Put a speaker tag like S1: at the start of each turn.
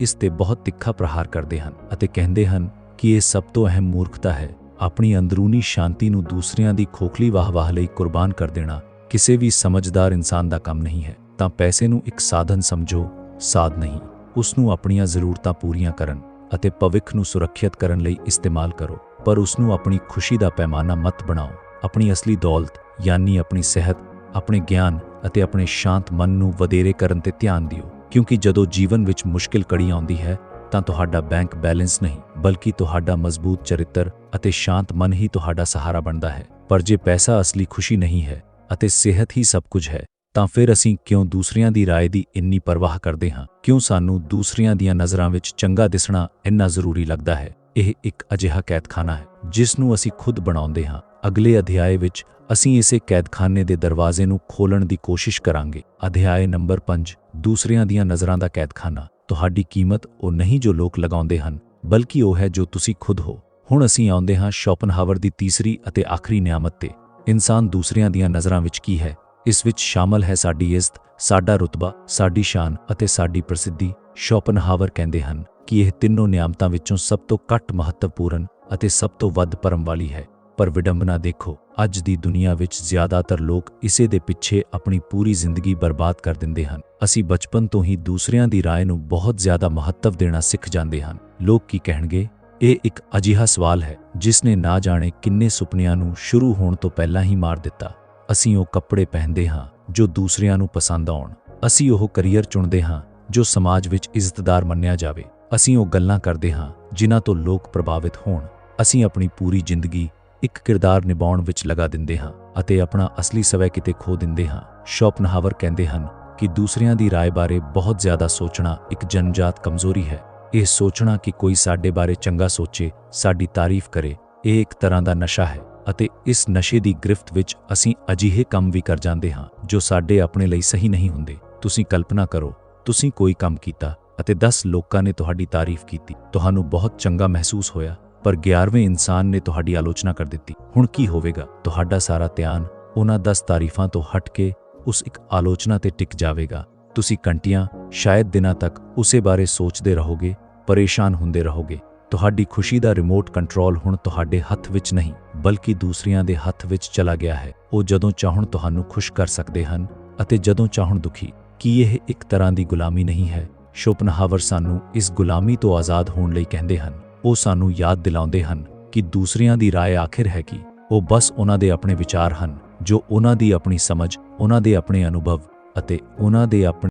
S1: ਇਸ ਤੇ ਬਹੁਤ ਤਿੱਖਾ ਪ੍ਰਹਾਰ ਕਰਦੇ ਹਨ ਅਤੇ ਕਹਿੰਦੇ ਹਨ ਕਿ ਇਹ ਸਭ ਤੋਂ ਅਹਿਮ ਮੂਰਖਤਾ ਹੈ। ਆਪਣੀ ਅੰਦਰੂਨੀ ਸ਼ਾਂਤੀ ਨੂੰ ਦੂਸਰਿਆਂ ਦੀ ਖੋਖਲੀ ਵਾਹ-ਵਾਹ ਲਈ ਕੁਰਬਾਨ ਕਰ ਦੇਣਾ ਕਿਸੇ ਵੀ ਸਮਝਦਾਰ ਇਨਸਾਨ ਦਾ ਕੰਮ ਨਹੀਂ ਹੈ। ਤਾਂ ਪੈਸੇ ਨੂੰ ਇੱਕ ਸਾਧਨ ਸਮਝੋ, ਸਾਧ ਨਹੀਂ। ਉਸ ਨੂੰ ਆਪਣੀਆਂ ਜ਼ਰੂਰਤਾਂ ਪੂਰੀਆਂ ਕਰਨ ਅਤੇ ਭਵਿੱਖ ਨੂੰ ਸੁਰੱਖਿਅਤ ਕਰਨ ਲਈ ਇਸਤੇਮਾਲ ਕਰੋ। ਪਰ ਉਸ ਨੂੰ ਆਪਣੀ ਖੁਸ਼ੀ ਦਾ ਪੈਮਾਨਾ ਮਤ ਬਣਾਓ। ਆਪਣੀ ਅਸਲੀ ਦੌਲਤ, ਯਾਨੀ ਆਪਣੀ ਸਿਹਤ, ਆਪਣੇ ਗਿਆਨ ਅਤੇ ਆਪਣੇ ਸ਼ਾਂਤ ਮਨ ਨੂੰ ਵਧੇਰੇ ਕਰਨ ਤੇ ਧਿਆਨ ਦਿਓ। ਕਿਉਂਕਿ ਜਦੋਂ ਜੀਵਨ ਵਿੱਚ ਮੁਸ਼ਕਿਲ ਕੜੀ ਆਉਂਦੀ ਹੈ ਤਾਂ ਤੁਹਾਡਾ ਬੈਂਕ ਬੈਲੈਂਸ ਨਹੀਂ ਬਲਕਿ ਤੁਹਾਡਾ ਮਜ਼ਬੂਤ ਚਰਿੱਤਰ ਅਤੇ ਸ਼ਾਂਤ ਮਨ ਹੀ ਤੁਹਾਡਾ ਸਹਾਰਾ ਬਣਦਾ ਹੈ ਪਰ ਜੇ ਪੈਸਾ ਅਸਲੀ ਖੁਸ਼ੀ ਨਹੀਂ ਹੈ ਅਤੇ ਸਿਹਤ ਹੀ ਸਭ ਕੁਝ ਹੈ ਤਾਂ ਫਿਰ ਅਸੀਂ ਕਿਉਂ ਦੂਸਰਿਆਂ ਦੀ رائے ਦੀ ਇੰਨੀ ਪਰਵਾਹ ਕਰਦੇ ਹਾਂ ਕਿਉਂ ਸਾਨੂੰ ਦੂਸਰਿਆਂ ਦੀਆਂ ਨਜ਼ਰਾਂ ਵਿੱਚ ਚੰਗਾ ਦਿਸਣਾ ਇੰਨਾ ਜ਼ਰੂਰੀ ਲੱਗਦਾ ਹੈ ਇਹ ਇੱਕ ਅਜਿਹਾ ਕੈਦਖਾਨਾ ਹੈ, ਜਿਸ ਨੂੰ ਅਸੀਂ ਖੁਦ ਬਣਾਉਂਦੇ ਹਾਂ। ਅਗਲੇ ਅਧਿਆਏ ਵਿੱਚ ਅਸੀਂ ਇਸੇ ਕੈਦਖਾਨੇ ਦੇ ਦਰਵਾਜ਼ੇ ਨੂੰ ਖੋਲਣ ਦੀ ਕੋਸ਼ਿਸ਼ ਕਰਾਂਗੇ। ਅਧਿਆਏ ਨੰਬਰ 5 ਦੂਸਰਿਆਂ ਦੀਆਂ ਨਜ਼ਰਾਂ ਦਾ ਕੈਦਖਾਨਾ। ਤੁਹਾਡੀ ਕੀਮਤ ਉਹ ਨਹੀਂ ਜੋ ਲੋਕ ਲਗਾਉਂਦੇ ਹਨ, ਬਲਕਿ ਉਹ ਹੈ ਜੋ ਤੁਸੀਂ ਖੁਦ ਹੋ। ਹੁਣ ਅਸੀਂ ਆਉਂਦੇ ਹਾਂ ਸ਼ੋਪਨਹਾਵਰ ਦੀ ਤੀਸਰੀ ਅਤੇ ਆਖਰੀ ਨਿਆਮਤ ਤੇ। ਇਨਸਾਨ ਦੂਸਰਿਆਂ ਦੀਆਂ ਨਜ਼ਰਾਂ ਵਿੱਚ ਕੀ ਹੈ? ਇਸ ਵਿੱਚ ਸ਼ਾਮਲ ਹੈ ਸਾਡੀ ਇੱਜ਼ਤ, ਸਾਡਾ ਰੁਤਬਾ, ਸਾਡੀ ਸ਼ਾਨ ਅਤੇ ਸਾਡੀ ਪ੍ਰਸਿੱਧੀ, ਸ਼ੋਪਨਹਾਵਰ ਕਹਿੰਦੇ ਹਨ। ਕਿ ਇਹ ਤਿੰਨੋਂ ਨਿਆਮਤਾਂ ਵਿੱਚੋਂ ਸਭ ਤੋਂ ਘੱਟ ਮਹੱਤਵਪੂਰਨ ਅਤੇ ਸਭ ਤੋਂ ਵੱਧ ਪਰਮ ਵਾਲੀ ਹੈ ਪਰ ਵਿਡੰਬਨਾ ਦੇਖੋ ਅੱਜ ਦੀ ਦੁਨੀਆ ਵਿੱਚ ਜ਼ਿਆਦਾਤਰ ਲੋਕ ਇਸੇ ਦੇ ਪਿੱਛੇ ਆਪਣੀ ਪੂਰੀ ਜ਼ਿੰਦਗੀ ਬਰਬਾਦ ਕਰ ਦਿੰਦੇ ਹਨ ਅਸੀਂ ਬਚਪਨ ਤੋਂ ਹੀ ਦੂਸਰਿਆਂ ਦੀ رائے ਨੂੰ ਬਹੁਤ ਜ਼ਿਆਦਾ ਮਹੱਤਵ ਦੇਣਾ ਸਿੱਖ ਜਾਂਦੇ ਹਨ ਲੋਕ ਕੀ ਕਹਿਣਗੇ ਇਹ ਇੱਕ ਅਜਿਹਾ ਸਵਾਲ ਹੈ ਜਿਸ ਨੇ ਨਾ ਜਾਣੇ ਕਿੰਨੇ ਸੁਪਨਿਆਂ ਨੂੰ ਸ਼ੁਰੂ ਹੋਣ ਤੋਂ ਪਹਿਲਾਂ ਹੀ ਮਾਰ ਦਿੱਤਾ ਅਸੀਂ ਉਹ ਕੱਪੜੇ ਪਹਿਨਦੇ ਹਾਂ ਜੋ ਦੂਸਰਿਆਂ ਨੂੰ ਪਸੰਦ ਆਉਣ ਅਸੀਂ ਉਹ ਕੈਰੀਅਰ ਚੁਣਦੇ ਹਾਂ ਜੋ ਸਮਾਜ ਵਿੱਚ ਇੱਜ਼ਤਦਾਰ ਮੰਨਿਆ ਜਾਵੇ ਅਸੀਂ ਉਹ ਗੱਲਾਂ ਕਰਦੇ ਹਾਂ ਜਿਨ੍ਹਾਂ ਤੋਂ ਲੋਕ ਪ੍ਰਭਾਵਿਤ ਹੋਣ ਅਸੀਂ ਆਪਣੀ ਪੂਰੀ ਜ਼ਿੰਦਗੀ ਇੱਕ ਕਿਰਦਾਰ ਨਿਭਾਉਣ ਵਿੱਚ ਲਗਾ ਦਿੰਦੇ ਹਾਂ ਅਤੇ ਆਪਣਾ ਅਸਲੀ ਸਵੈ ਕਿਤੇ ਖੋ ਦਿੰਦੇ ਹਾਂ ਸ਼ੋਪਨਹਾਵਰ ਕਹਿੰਦੇ ਹਨ ਕਿ ਦੂਸਰਿਆਂ ਦੀ رائے ਬਾਰੇ ਬਹੁਤ ਜ਼ਿਆਦਾ ਸੋਚਣਾ ਇੱਕ ਜਨਜਾਤ ਕਮਜ਼ੋਰੀ ਹੈ ਇਹ ਸੋਚਣਾ ਕਿ ਕੋਈ ਸਾਡੇ ਬਾਰੇ ਚੰਗਾ ਸੋਚੇ ਸਾਡੀ ਤਾਰੀਫ ਕਰੇ ਇਹ ਇੱਕ ਤਰ੍ਹਾਂ ਦਾ ਨਸ਼ਾ ਹੈ ਅਤੇ ਇਸ ਨਸ਼ੇ ਦੀ ਗ੍ਰਿਫਤ ਵਿੱਚ ਅਸੀਂ ਅਜਿਹੇ ਕੰਮ ਵੀ ਕਰ ਜਾਂਦੇ ਹਾਂ ਜੋ ਸਾਡੇ ਆਪਣੇ ਲਈ ਸਹੀ ਨਹੀਂ ਹੁੰਦੇ ਤੁਸੀਂ ਕਲਪਨਾ ਕਰੋ ਤੁਸੀਂ ਕੋਈ ਕੰਮ ਕੀਤਾ ਅਤੇ 10 ਲੋਕਾਂ ਨੇ ਤੁਹਾਡੀ ਤਾਰੀਫ ਕੀਤੀ। ਤੁਹਾਨੂੰ ਬਹੁਤ ਚੰਗਾ ਮਹਿਸੂਸ ਹੋਇਆ, ਪਰ 11ਵੇਂ ਇਨਸਾਨ ਨੇ ਤੁਹਾਡੀ ਆਲੋਚਨਾ ਕਰ ਦਿੱਤੀ। ਹੁਣ ਕੀ ਹੋਵੇਗਾ? ਤੁਹਾਡਾ ਸਾਰਾ ਧਿਆਨ ਉਹਨਾਂ 10 ਤਾਰੀਫਾਂ ਤੋਂ ਹਟ ਕੇ ਉਸ ਇੱਕ ਆਲੋਚਨਾ ਤੇ ਟਿਕ ਜਾਵੇਗਾ। ਤੁਸੀਂ ਕੰਟੀਆਂ ਸ਼ਾਇਦ ਦਿਨਾਂ ਤੱਕ ਉਸੇ ਬਾਰੇ ਸੋਚਦੇ ਰਹੋਗੇ, ਪਰੇਸ਼ਾਨ ਹੁੰਦੇ ਰਹੋਗੇ। ਤੁਹਾਡੀ ਖੁਸ਼ੀ ਦਾ ਰਿਮੋਟ ਕੰਟਰੋਲ ਹੁਣ ਤੁਹਾਡੇ ਹੱਥ ਵਿੱਚ ਨਹੀਂ, ਬਲਕਿ ਦੂਸਰਿਆਂ ਦੇ ਹੱਥ ਵਿੱਚ ਚਲਾ ਗਿਆ ਹੈ। ਉਹ ਜਦੋਂ ਚਾਹਣ ਤੁਹਾਨੂੰ ਖੁਸ਼ ਕਰ ਸਕਦੇ ਹਨ ਅਤੇ ਜਦੋਂ ਚਾਹਣ ਦੁਖੀ, ਕੀ ਇਹ ਇੱਕ ਤਰ੍ਹਾਂ ਦੀ ਗੁਲਾਮੀ ਨਹੀਂ ਹੈ? ਸ਼ੋਪਨਹਾਵਰ ਸਾਨੂੰ ਇਸ ਗੁਲਾਮੀ ਤੋਂ ਆਜ਼ਾਦ ਹੋਣ ਲਈ ਕਹਿੰਦੇ ਹਨ ਉਹ ਸਾਨੂੰ ਯਾਦ ਦਿਲਾਉਂਦੇ ਹਨ ਕਿ ਦੂਸਰਿਆਂ ਦੀ رائے ਆਖਿਰ ਹੈ ਕਿ ਉਹ ਬਸ ਉਹਨਾਂ ਦੇ ਆਪਣੇ ਵਿਚਾਰ ਹਨ ਜੋ ਉਹਨਾਂ ਦੀ ਆਪਣੀ ਸਮਝ ਉਹਨਾਂ ਦੇ ਆਪਣੇ ਅਨੁਭਵ ਅਤੇ ਉਹਨਾਂ ਦੇ ਆਪਣੇ